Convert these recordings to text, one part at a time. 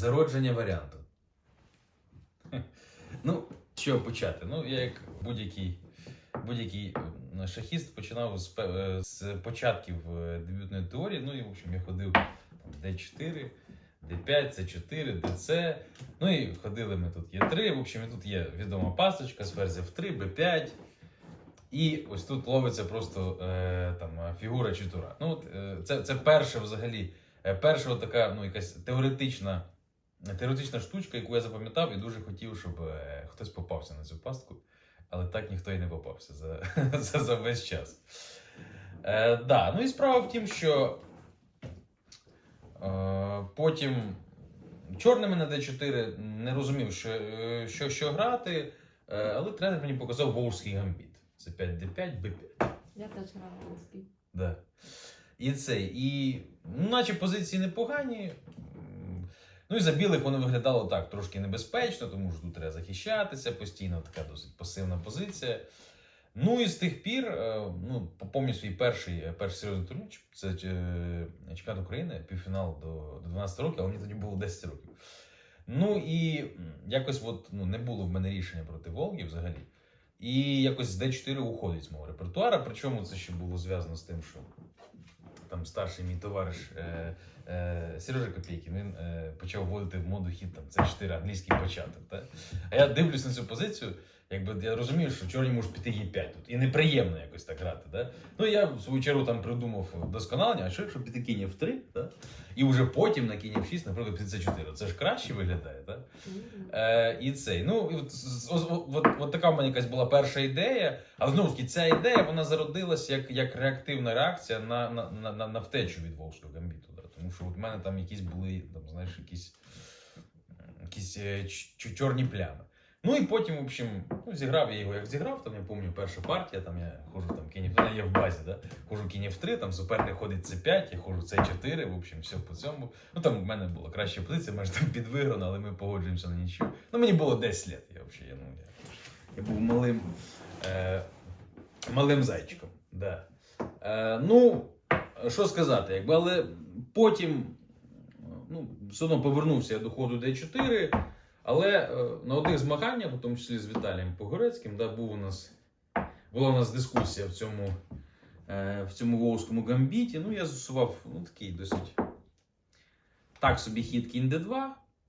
Зародження варіанту. Ну, чого почати? Ну, я як будь-який будь-який е, шахіст починав з, е, з початків е, дебютної теорії. Ну і, в общем, я ходив там, D4, D5, C4, DC. Ну і ходили ми тут є 3. В общем, і тут є відома пасочка з ферзів 3, B5. І ось тут ловиться просто е, там фігура чи тура. Ну, от, е, це, це перша взагалі, перша така ну, якась теоретична, теоретична штучка, яку я запам'ятав, і дуже хотів, щоб е, хтось попався на цю пастку. Але так ніхто і не попався за, за, за весь час. Е, да. Ну і справа в тім, що е, потім чорними на D4 не розумів, що, е, що, що грати, е, але тренер мені показав Волжський гамбіт. Це 5D5, B5. Я теж грала в Луцький. Да. І це. І, ну, наче позиції непогані. Ну і за білих воно виглядало так трошки небезпечно, тому що тут треба захищатися постійно, така досить пасивна позиція. Ну і з тих пір, е, ну, помню свій перший, е, перший серйозний турнір, це е, чемпіонат України, півфінал до, до 12 років, але мені тоді було 10 років. Ну і якось от, ну, не було в мене рішення проти Волги взагалі. І якось з D4 уходить з мого репертуара. Причому це ще було зв'язано з тим, що там старший мій товариш е, е, Сережа Копійкін, він е, почав вводити в моду хід там це 4 англійський початок. Та? А я дивлюсь на цю позицію, якби я розумію, що чорні можуть піти Е5 тут. І неприємно якось так грати. Да? Ну я в свою чергу там придумав досконалення, а що якщо піти кінь в 3, да? і вже потім на кінь в 6, наприклад, піти C4. Це ж краще виглядає? Мгм. Е, і цей. Ну, і от, от, от, от така в мене якась була перша ідея. Але знову ж таки, ця ідея вона зародилась як, як реактивна реакція на, на, на, на, на втечу від Волжського гамбіту. Да? Тому що от в мене там якісь були, там, знаєш, якісь, якісь е, чорні плями. Ну і потім, в общем, ну, зіграв я його як зіграв. Там я пам'ятаю перша партія, там я ходжу там кінь, вона є в базі, да? ходжу кінь в 3, там суперник ходить С5, я ходжу С4, в общем, все по цьому. Ну там в мене була краща позиція, майже там підвиграна, але ми погоджуємося на нічого. Ну мені було 10 років. Я взагалі, я, ну, я, я був малим, е, малим зайчиком. Да. Е, ну, що сказати, якби, але потім ну, все одно повернувся я до ходу D4. Але е, на одних змаганнях, в тому числі з Віталієм Погорецьким, да, був у нас, була у нас дискусія в цьому, е, в цьому волзькому гамбіті. Ну, я застосував ну, такий досить так собі хід кінь D2.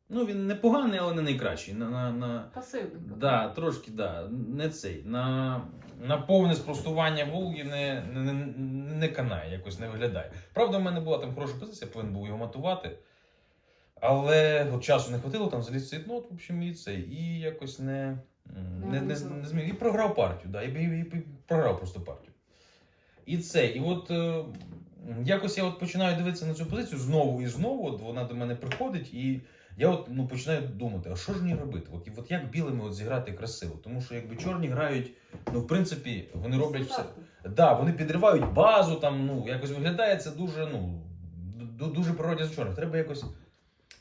Ну, він непоганий, але не найкращий. На, на, на, Пасивненько. Да, трошки, да, не цей. На, на повне спростування Волги не, не, не, не канає, якось не виглядає. Правда, в мене була там хороша позиція, повинен був його матувати. Але от часу не хватило, там заліз цей нот, в общем, і це, і якось не, не, не, не, зміг. І програв партію, да, і, і, і, і програв просто партію. І це, і от е, якось я от починаю дивитися на цю позицію знову і знову, от вона до мене приходить, і я от ну, починаю думати, а що ж мені робити? От, і от як білими от зіграти красиво? Тому що якби чорні грають, ну в принципі, вони роблять все. Да, вони підривають базу, там, ну, якось виглядає це дуже, ну, дуже природня за чорних. Треба якось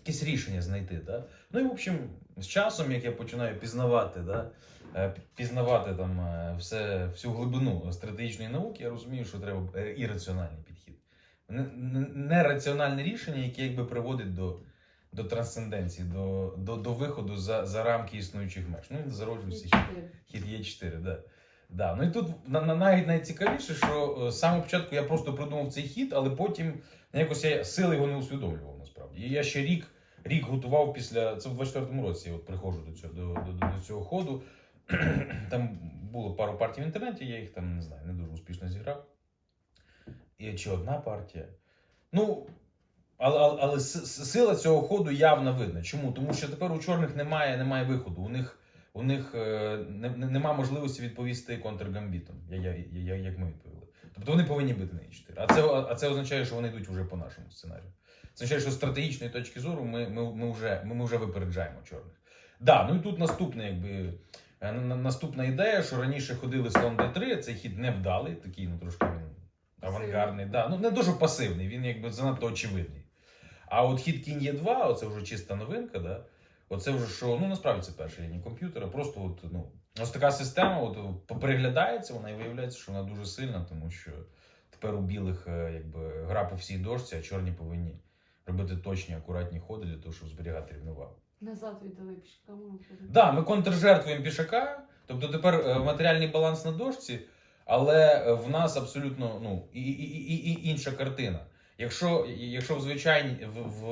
якесь рішення знайти. Да? Ну і в общем, з часом, як я починаю пізнавати, да, е, пізнавати там е, все, всю глибину стратегічної науки, я розумію, що треба е, ірраціональний підхід. Не- не- Нераціональне рішення, яке якби приводить до, до трансценденції, до, до, до виходу за, за рамки існуючих меж. Ну, і зароджується хід є 4, да. Да. Ну і тут на, на, навіть найцікавіше, що з самого початку я просто придумав цей хід, але потім якось я сили його не усвідомлював насправді. Я ще рік, рік готував після. Це в 24-му році я от приходжу до цього, до, до, до, цього ходу. Там було пару партій в інтернеті, я їх там не знаю, не дуже успішно зіграв. І чи одна партія. Ну, але, але, сила цього ходу явно видна. Чому? Тому що тепер у чорних немає, немає виходу. У них у них е, не, не, нема можливості відповісти контргамбітом, як ми відповіли. Тобто вони повинні бити на E4. А це, а це означає, що вони йдуть вже по нашому сценарію. Означає, що з стратегічної точки зору ми, ми, ми, вже, ми, ми вже випереджаємо чорних. Да, ну і тут наступне, якби, е, на- на- наступна ідея, що раніше ходили слон d3, цей хід невдалий, такий, ну трошки він авангардний. Да, ну не дуже пасивний, він якби занадто очевидний. А от хід кінь є 2 оце вже чиста новинка, да? Оце вже що, ну насправді це перша лінія комп'ютера. Просто от, ну, ось така система от, переглядається, вона і виявляється, що вона дуже сильна, тому що тепер у білих е, якби, гра по всій дошці, а чорні повинні робити точні, акуратні ходи для того, щоб зберігати рівновагу. Назад віддали пішками. Да, ми контржертвуємо пішака, тобто тепер е, матеріальний баланс на дошці, але е, в нас абсолютно ну, і, і, і, і- інша картина. Якщо, якщо в, звичайні, в, в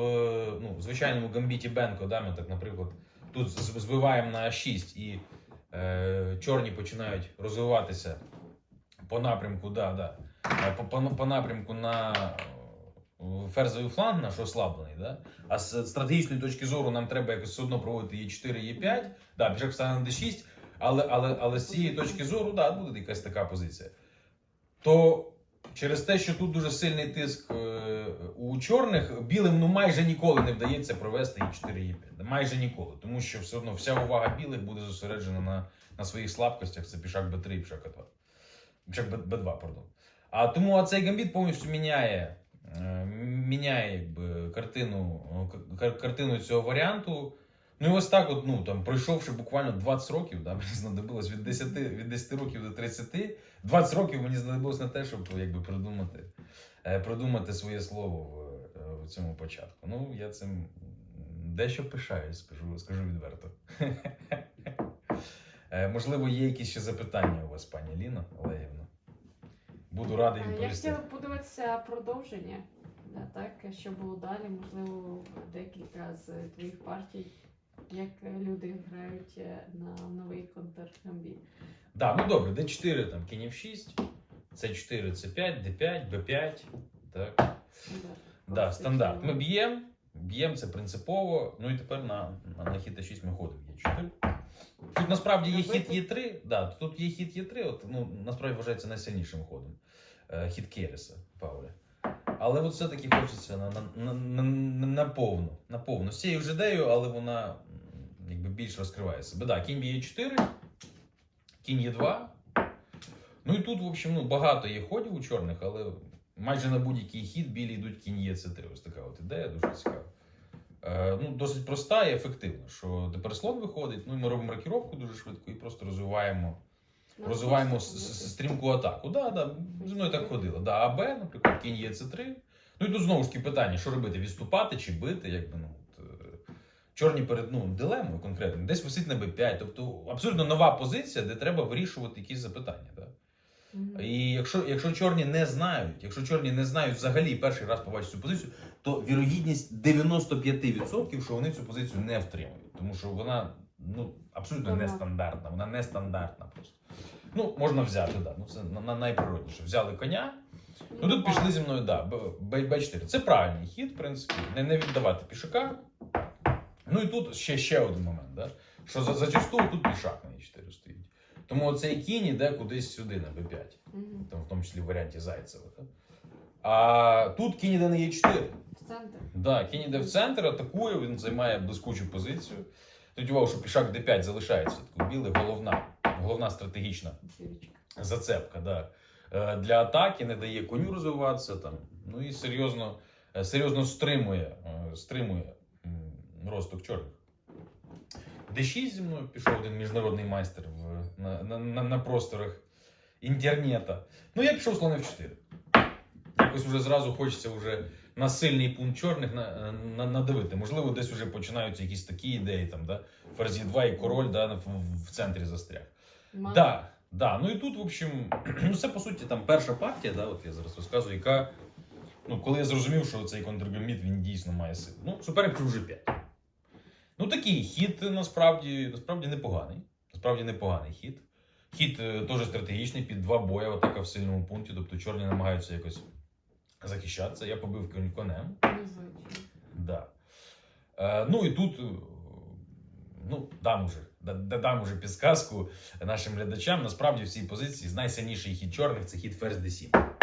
ну, в звичайному гамбіті Бенко, да, ми так, наприклад, тут збиваємо на 6 і е, чорні починають розвиватися по напрямку, да, да, е, по, по, по напрямку на ферзовий фланг наш ослаблений, да? а з стратегічної точки зору нам треба якось все одно проводити Е4, Е5, да, пішак стане на D6, але, але, але з цієї точки зору да, буде якась така позиція. То через те, що тут дуже сильний тиск е, у чорних, білим ну майже ніколи не вдається провести Е4, Е5. Майже ніколи. Тому що все одно вся увага білих буде зосереджена на, на своїх слабкостях. Це пішак Б3 і пішак А2. Пішак Б- Б2, пардон. А тому цей гамбіт повністю міняє, е, міняє картину, е, кар- картину цього варіанту. Ну і ось так, от, ну, там, пройшовши буквально 20 років, да, мені знадобилось від 10, від 10 років до 30, 20 років мені знадобилось на те, щоб якби, придумати, е, придумати своє слово в, е, в цьому початку. Ну, я цим дещо пишаюсь, скажу, скажу відверто. Е, Можливо, є якісь ще запитання у вас, пані Ліна Олегівна. Буду радий Я відповісти. хотіла подивитися продовження. Да, так, що було далі, можливо, декілька з твоїх партій, як люди грають е, на новий контргамбіт. Да, ну добре, D4 там кінь F6, C4, C5, D5, B5. Так. Да, стандарт. Ми б'ємо, б'ємо це принципово. Ну і тепер на, на, на хід А6 ми ходимо. Є 4. Тут насправді є хід Є3. Да, тут є хід Є3, от, ну, насправді вважається найсильнішим ходом. Е, хід Кереса Пауля. Але от все-таки хочеться на, на, на, на, повну. На повну. З цією ж ідеєю, але вона якби більш розкриває себе. Да, кінь б'є 4, кінь є 2. Ну і тут, в общем, ну, багато є ходів у чорних, але майже на будь-який хід білі йдуть кінь є це 3 Ось така от ідея, дуже цікава. Е, ну, досить проста і ефективна. Що тепер слон виходить, ну і ми робимо рокіровку дуже швидко і просто розвиваємо, Ну, розвиваємо стрімку атаку. Да, да, зі мною так ходило. Да, АБ, наприклад, кінь є це 3 Ну і тут знову ж таки питання, що робити? Відступати чи бити? Якби, ну, от, е, чорні перед ну, дилемою конкретно, десь висить на Б5. Тобто абсолютно нова позиція, де треба вирішувати якісь запитання. Да? І якщо, якщо чорні не знають, якщо чорні не знають взагалі перший раз побачать цю позицію, то вірогідність 95%, що вони цю позицію не втримають. Тому що вона ну, абсолютно Ага. нестандартна, вона нестандартна просто. Ну, можна взяти, да. Ну, це на, на найприродніше. Взяли коня. Ну тут пішли зі мною, да, Б- Б- Б4. Це правильний хід, в принципі, не, не віддавати пішака. Ну і тут ще, ще один момент, да? що за, зачасту тут пішак на Е4 стоїть. Тому цей кінь іде кудись сюди на Б5 там, в тому числі в варіанті Зайцева. Так? А тут кінь іде на Е4. В центр. Да, кінь іде в центр, атакує, він займає блискучу позицію. Тут увагу, що пішак D5 залишається таку білий, головна, головна стратегічна зацепка. Да. Е, Для атаки не дає коню розвиватися там. Ну і серйозно, е, серйозно стримує, е, стримує м, чорних. D6 зі мною пішов один міжнародний майстер в, на, на, на, на просторах інтернета. Ну, я пішов слон F4. Якось вже зразу хочеться вже на сильний пункт чорних на, на, надавити. Можливо, десь вже починаються якісь такі ідеї, там, да? ферзі 2 і король да, в, в центрі застряг. Мама. Да, да. Ну і тут, в общем, ну це по суті там перша партія, да, от я зараз розказую, яка. Ну, коли я зрозумів, що цей контргаміт він дійсно має силу. Ну, суперник вже 5. Ну, такий хід насправді, насправді непоганий. Насправді непоганий хід. Хід е, теж стратегічний, під два боя, атака в сильному пункті. Тобто чорні намагаються якось захищатися. Я побив конем. Да. Е, ну і тут, е, ну, дам уже, да- да- дам уже підсказку нашим глядачам. Насправді в цій позиції найсильніший хід чорних це хід ферзь d7.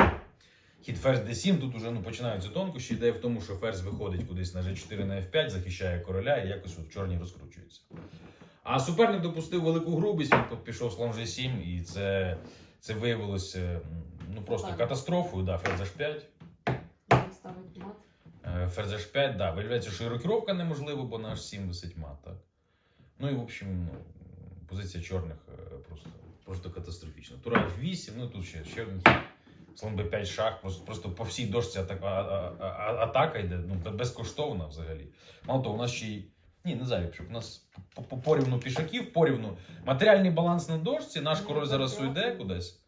Хід ферзь d7, тут уже ну, починаються тонкощі. Ідея в тому, що ферзь виходить кудись на g4 на f5, захищає короля і якось от чорні розкручуються. А суперник допустив велику грубість, він пішов слон g7, і це, це виявилося ну, просто Так. катастрофою. Да, ферзь h5. Як ставить мат. Е, Ферзь H5, да, виявляється, що і рокіровка неможлива, бо на H7 висить мат, так. Ну і в общем, ну, позиція чорних е, просто, просто катастрофічна. Тура F8, ну тут ще, хід. Слон Б5 шах, просто, просто по всій дошці атака, а- а- а- атака йде, ну, безкоштовна взагалі. Мало того, у нас ще й. Ні, не зараз, щоб у нас по- по- порівну пішаків, порівну. Матеріальний баланс на дошці, наш Ну, король зараз уйде кудись.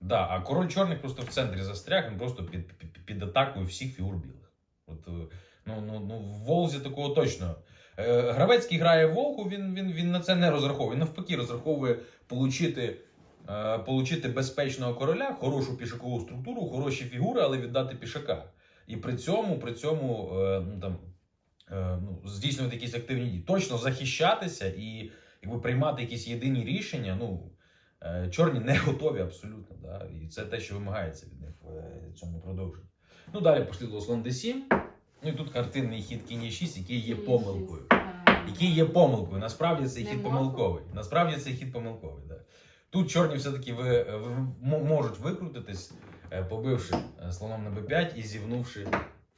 Да, а король чорний просто в центрі застряг, він просто під, під, під атакою всіх фігур білих. От, е, ну, ну, ну, в Волзі такого точно. Е, Гравецький грає Волгу, він, він, він на це не розраховує. Він навпаки розраховує получити, получити безпечного короля, хорошу пішакову структуру, хороші фігури, але віддати пішака. І при цьому, при цьому е, ну, там, е, ну, здійснювати якісь активні дії. Точно захищатися і якби, приймати якісь єдині рішення. Ну, е, чорні не готові абсолютно. Да? І це те, що вимагається від них в е, цьому продовженні. Ну, далі послідував слон d7. Ну і тут картинний хід кінь e6, який є помилкою. Який є помилкою. Насправді цей хід помилковий. Насправді цей хід помилковий. Да. Тут чорні все-таки ви, ви можуть викрутитись, е, побивши е, слоном на b5 і зівнувши,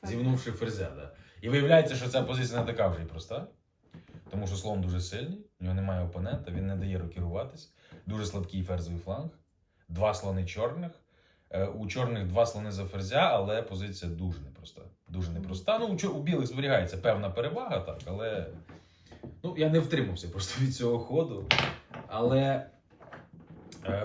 зівнувши ферзя. Да. І виявляється, що ця позиція не така вже і проста. Тому що слон дуже сильний, у нього немає опонента, він не дає рокіруватись. Дуже слабкий ферзовий фланг. Два слони чорних. Е, У чорних два слони за ферзя, але позиція дуже непроста. Дуже непроста. Ну, у, у білих зберігається певна перевага, так, але ну, я не втримався просто від цього ходу. Але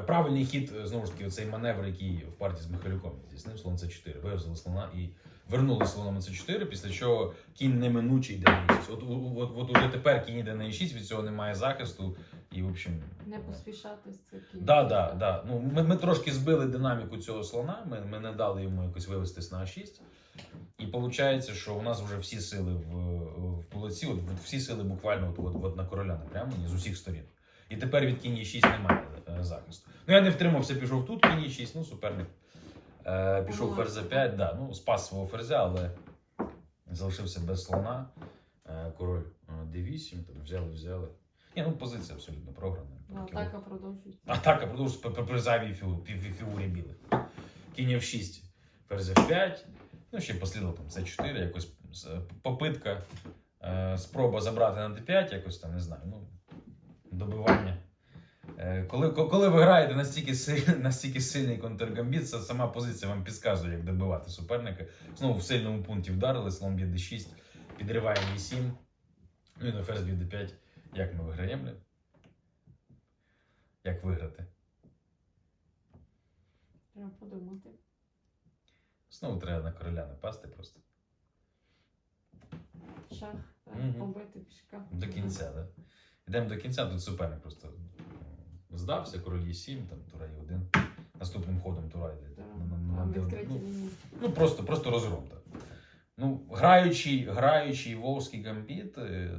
правильний хід, е, знову ж таки, цей маневр, який в партії з Михайлюком здійснив слон С4, вивезли слона і вернули слоном на С4, після чого кінь неминуче йде на Е6. От, от, от, уже тепер кінь йде на Е6, від цього немає захисту. І, в общем, Не поспішатись це кінь. Да, да, да. Ну, ми, ми трошки збили динаміку цього слона, ми, ми не дали йому якось вивестись на А6. І виходить, що у нас вже всі сили в, в кулаці, от, всі сили буквально от, от, от на короля напрямлені з усіх сторін. І тепер від кінь 6 немає е, захисту. Ну я не втримався, пішов тут, кінь 6, ну суперник. Е, пішов ферзь 5, да, ну, спас свого ферзя, але залишився без слона. Е, король е, d8, там взяли, взяли. Ні, ну позиція абсолютно програна. Ну, Атака продовжується. Атака продовжується при, при, при зайвій фігу- фі- фі- фігурі білих. Кінь F6, ферзь F5. Ну, ще послідував там C4, якось попитка, е, спроба забрати на D5, якось там, не знаю, ну, добивання. Е, коли, коли ви граєте настільки, сильний, настільки сильний контргамбіт, це сама позиція вам підказує, як добивати суперника. Знову в сильному пункті вдарили, слон б'є D6, підриває E7. Ну і на ферзь б'є D5. Як ми виграємо? Як виграти? Треба подумати. Знову треба на короля напасти просто. Шах, так, Мгм. побити пішка. До кінця, да? Йдемо до кінця, тут суперник просто здався, король Е7, там тура Е1. Наступним ходом тура йде. Так, на- на- на там Д1. відкриті Ну. Ну просто, просто розгром так. Ну, граючий, граючий вовський гамбіт, е,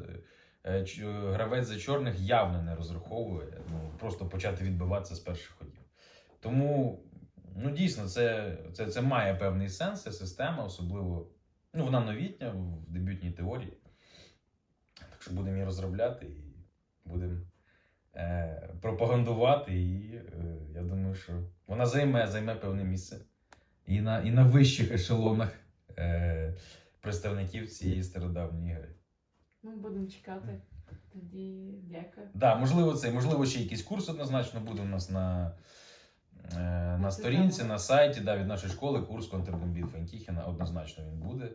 е, е, гравець за чорних явно не розраховує ну, просто почати відбиватися з перших ходів. Тому, ну дійсно, це, це, це має певний сенс, ця система, особливо ну, вона новітня в дебютній теорії. Так що будемо її розробляти і будемо е, пропагандувати. І е, я думаю, що вона займе, займе певне місце і на, і на вищих ешелонах е, представників цієї стародавньої гри. Ну, будемо чекати. Тоді дякую. Да, можливо, це, можливо, ще якийсь курс однозначно буде у нас на, е, на сторінці, на сайті да, від нашої школи курс контргамбіт Фанкіхена. Однозначно він буде.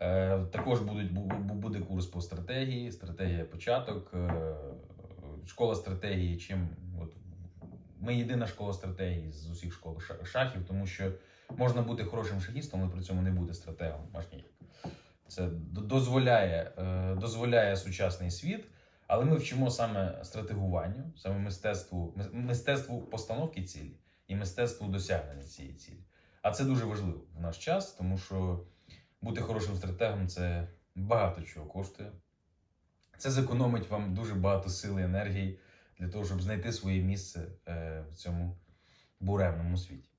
Е, також будуть, бу- бу- буде курс по стратегії, стратегія початок, е, школа стратегії. Чим от, ми єдина школа стратегії з усіх школ шахів, тому що можна бути хорошим шахістом, але при цьому не бути стратегом. Аж ніяк. Це дозволяє, е, дозволяє сучасний світ. Але ми вчимо саме стратегуванню, саме мистецтву, мис- мистецтву постановки цілі і мистецтву досягнення цієї цілі. А це дуже важливо в наш час, тому що бути хорошим стратегом це багато чого коштує. Це зекономить вам дуже багато сили і енергії для того, щоб знайти своє місце е, в цьому буремному світі.